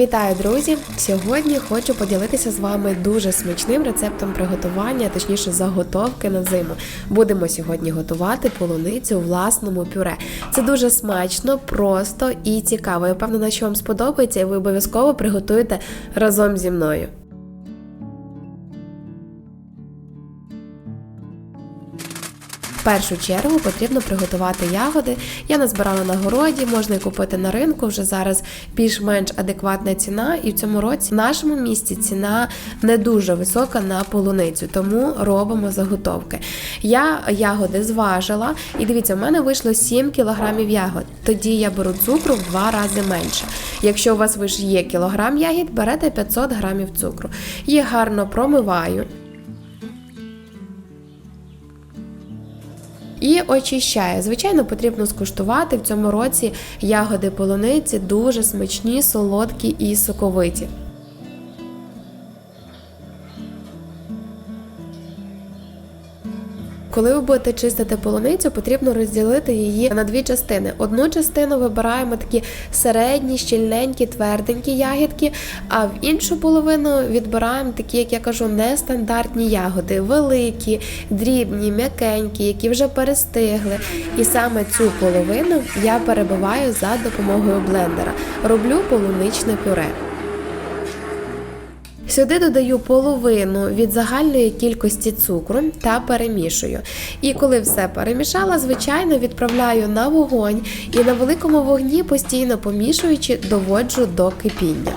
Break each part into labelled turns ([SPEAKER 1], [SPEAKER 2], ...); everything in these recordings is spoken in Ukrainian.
[SPEAKER 1] Вітаю, друзі! Сьогодні хочу поділитися з вами дуже смачним рецептом приготування, точніше заготовки на зиму. Будемо сьогодні готувати полуницю у власному пюре. Це дуже смачно, просто і цікаво. Я впевнена, що вам сподобається, і ви обов'язково приготуєте разом зі мною. В першу чергу потрібно приготувати ягоди. Я назбирала на городі, можна і купити на ринку. Вже зараз більш-менш адекватна ціна. І в цьому році в нашому місті ціна не дуже висока на полуницю, тому робимо заготовки. Я ягоди зважила, і дивіться, в мене вийшло 7 кілограмів ягод. Тоді я беру цукру в два рази менше. Якщо у вас виш є кілограм ягід, берете 500 грамів цукру. Їх гарно промиваю. І очищає. Звичайно, потрібно скуштувати в цьому році ягоди полуниці дуже смачні, солодкі і соковиті. Коли ви будете чистити полуницю, потрібно розділити її на дві частини. Одну частину вибираємо такі середні, щільненькі, тверденькі ягідки, а в іншу половину відбираємо такі, як я кажу, нестандартні ягоди, великі, дрібні, м'якенькі, які вже перестигли. І саме цю половину я перебиваю за допомогою блендера. Роблю полуничне пюре. Сюди додаю половину від загальної кількості цукру та перемішую. І коли все перемішала, звичайно, відправляю на вогонь і на великому вогні, постійно помішуючи, доводжу до кипіння.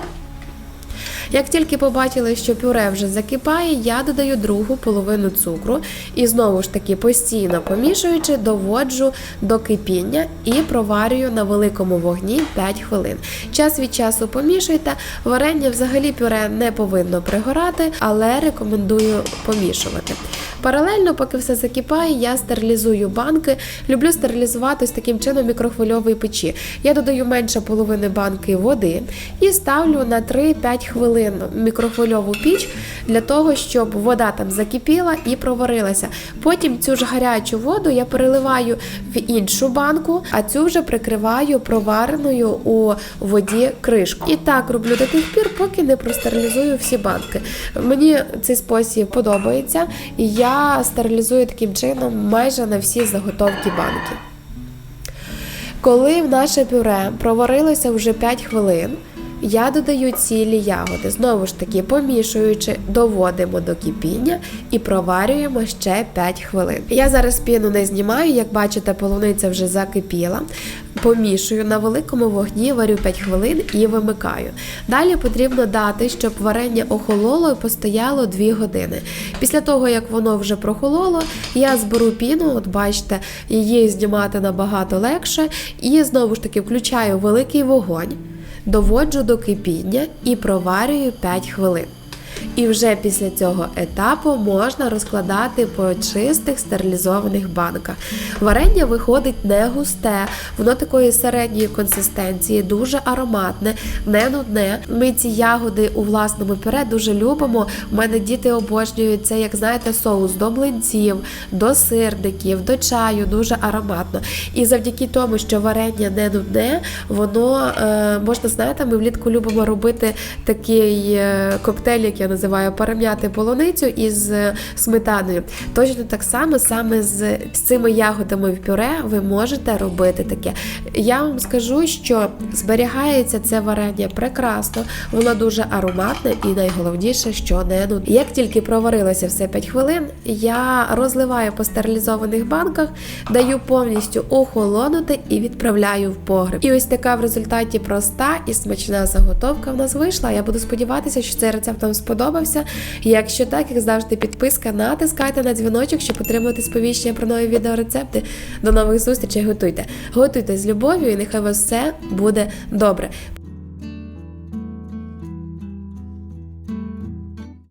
[SPEAKER 1] Як тільки побачили, що пюре вже закипає, я додаю другу половину цукру і знову ж таки постійно помішуючи, доводжу до кипіння і проварюю на великому вогні 5 хвилин. Час від часу помішуйте. Варення взагалі пюре не повинно пригорати, але рекомендую помішувати. Паралельно, поки все закипає, я стерилізую банки. Люблю стерилізувати з таким чином мікрохвильової печі. Я додаю менше половини банки води і ставлю на 3-5 хвилин в мікрохвильову піч для того, щоб вода там закипіла і проварилася. Потім цю ж гарячу воду я переливаю в іншу банку, а цю вже прикриваю провареною у воді кришку. І так роблю до тих пір, поки не простерилізую всі банки. Мені цей спосіб подобається, і я стерилізую таким чином майже на всі заготовки банки. Коли в наше пюре проварилося вже 5 хвилин, я додаю цілі ягоди, знову ж таки помішуючи, доводимо до кипіння і проварюємо ще 5 хвилин. Я зараз піну не знімаю, як бачите, полуниця вже закипіла. Помішую на великому вогні, варю 5 хвилин і вимикаю. Далі потрібно дати, щоб варення охололо і постояло 2 години. Після того, як воно вже прохололо, я зберу піну, от бачите, її знімати набагато легше, і знову ж таки включаю великий вогонь доводжу до кипіння і проварюю 5 хвилин. І вже після цього етапу можна розкладати по чистих стерилізованих банках. Варення виходить не густе, воно такої середньої консистенції, дуже ароматне, не нудне. Ми ці ягоди у власному пюре дуже любимо. У мене діти обожнюють це, як знаєте, соус до млинців, до сирників, до чаю, дуже ароматно. І завдяки тому, що варення не нудне, воно е, можна знаєте, ми влітку любимо робити такий е, коктейль, як я називаю парам'яти полуницю із е, сметаною. Точно так само саме з, з цими ягодами в пюре ви можете робити таке. Я вам скажу, що зберігається це варення прекрасно, воно дуже ароматне і найголовніше, що не нудне. Як тільки проварилося все 5 хвилин, я розливаю по стерилізованих банках, даю повністю охолонути і відправляю в погреб. І ось така в результаті проста і смачна заготовка в нас вийшла. Я буду сподіватися, що цей рецепт вам сподобався. Якщо так, як завжди, підписка, натискайте на дзвіночок, щоб отримати сповіщення про нові відеорецепти. До нових зустрічей готуйте. Готуйте з любов'ю і нехай у вас все буде добре.